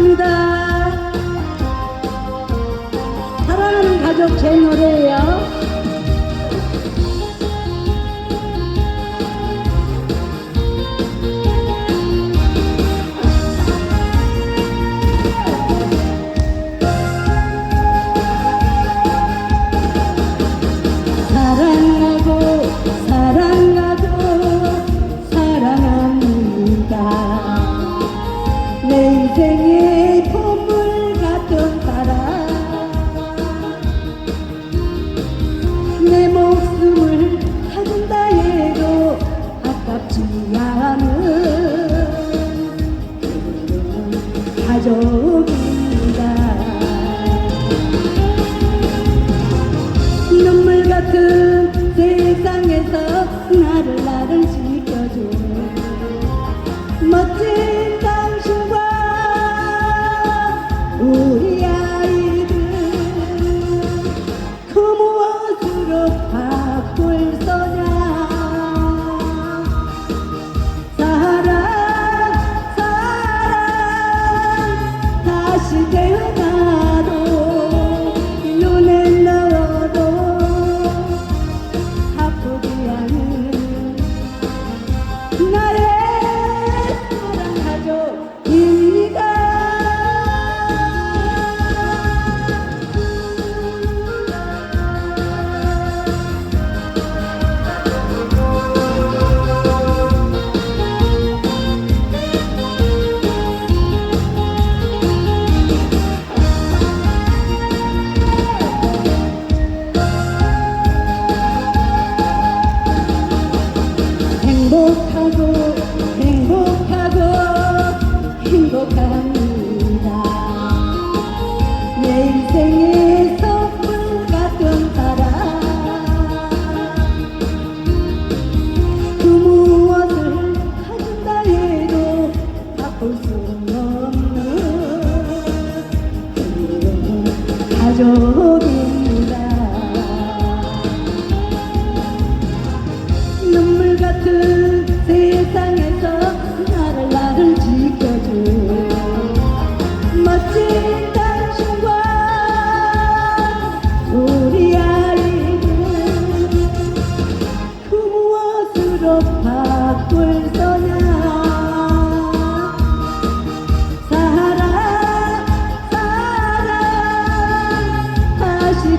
감사합니다. 사랑하는 가족 제 노래예요 가족입니다. 눈물 같은 세상에서 나를 나를 지키 내 인생의 선물 같은 사랑. 그 무엇을 가진다 해도 바꿀 수 없는 그런 가족입니다. 눈물 같은 세